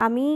আমি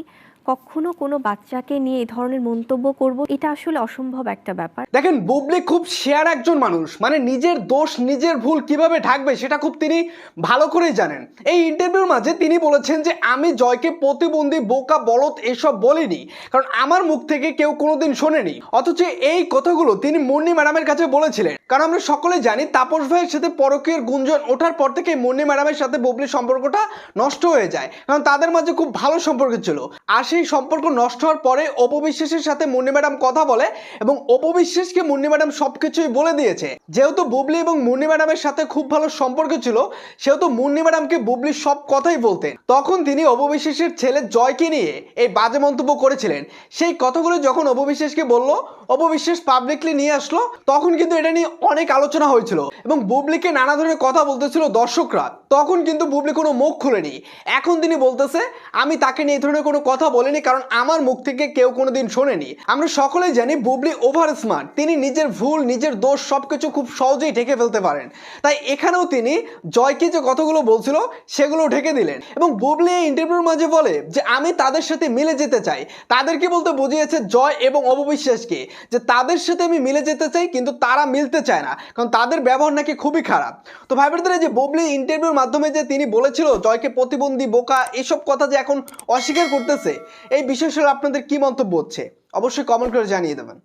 কখনো কোনো বাচ্চাকে নিয়ে এই ধরনের মন্তব্য করব, এটা আসলে অসম্ভব একটা ব্যাপার। দেখেন, বুবলি খুব শেয়ার একজন মানুষ। মানে নিজের দোষ, নিজের ভুল কীভাবে ঢাকবে, সেটা খুব তিনি ভালো করেই জানেন। এই ইন্টারভিউর মাঝে তিনি বলেছেন যে, আমি জয়কে প্রতিবন্ধী, বোকা, বলদ এসব বলিনি। কারণ আমার মুখ থেকে কেউ কোনোদিন শোনেনি। অথচ এই কথাগুলো তিনি মুন্নি ম্যাডামের কাছে বলেছিলেন। কারণ আমরা সকলে জানি, তাপস ভাইয়ের সাথে পরকীয়ের গুঞ্জন ওঠার পর থেকে মুন্নি ম্যাডামের সাথে বুবলির সম্পর্কটা নষ্ট হয়ে যায়। কারণ তাদের মাঝে খুব ভালো সম্পর্ক ছিল। আর সেই সম্পর্ক নষ্ট হওয়ার পরে অপবিশ্বাসের সাথে মুন্নি ম্যাডাম কথা বলে এবং অপবিশ্বাসকে মুন্নি ম্যাডাম সবকিছুই বলে দিয়েছে। যেহেতু বুবলি এবং মুন্নি ম্যাডামের সাথে খুব ভালো সম্পর্ক ছিল, সেহেতু মুন্নি ম্যাডামকে বুবলির সব কথাই বলতেন। তখন তিনি অপবিশ্বাসের ছেলে জয়কে নিয়ে এই বাজে মন্তব্য করেছিলেন। সেই কথাগুলো যখন অপবিশ্বাসকে বলল অপবিশ্বাস পাবলিকলি নিয়ে আসলো, তখন কিন্তু এটা নিয়ে অনেক আলোচনা হয়েছিল এবং বুবলিকে নানা ধরনের কথা বলতেছিল দর্শকরা। তখন কিন্তু বুবলি কোনো মুখ খুলেনি। এখন তিনি বলতেছে, আমি তাকে নিয়ে এই ধরনের কোনো কথা বলিনি কারণ আমার মুখ থেকে কেউ কোনোদিন শোনেনি। আমরা সকলেই জানি বুবলি ওভার স্মার্ট তিনি নিজের ভুল নিজের দোষ সবকিছু খুব সহজেই ঢেকে ফেলতে পারেন। তাই এখানেও তিনি জয়কে যে কথাগুলো বলছিল সেগুলো ঢেকে দিলেন। এবং বুবলি এই ইন্টারভিউর মাঝে বলে যে আমি তাদের সাথে মিলে যেতে চাই। তাদেরকে বলতে বুঝিয়েছে জয় এবং অববিশ্বাসকে যে তাদের সাথে আমি মিলে যেতে চাই কিন্তু তারা মিলতে চায় না। কারণ তাদের ব্যবহার নাকি খুবই খারাপ। তো ভাই ব্রাদার, যে বুবলি ইন্টারভিউর মাধ্যমে যে তিনি বলেছিল জয়কে প্রতিবন্ধী বোকা এসব কথা যে এখন অস্বীকার করতেছে এই বিষয়ে আপনাদের কি মন্তব্য হচ্ছে? অবশ্যই কমেন্ট করে জানিয়ে দেবেন।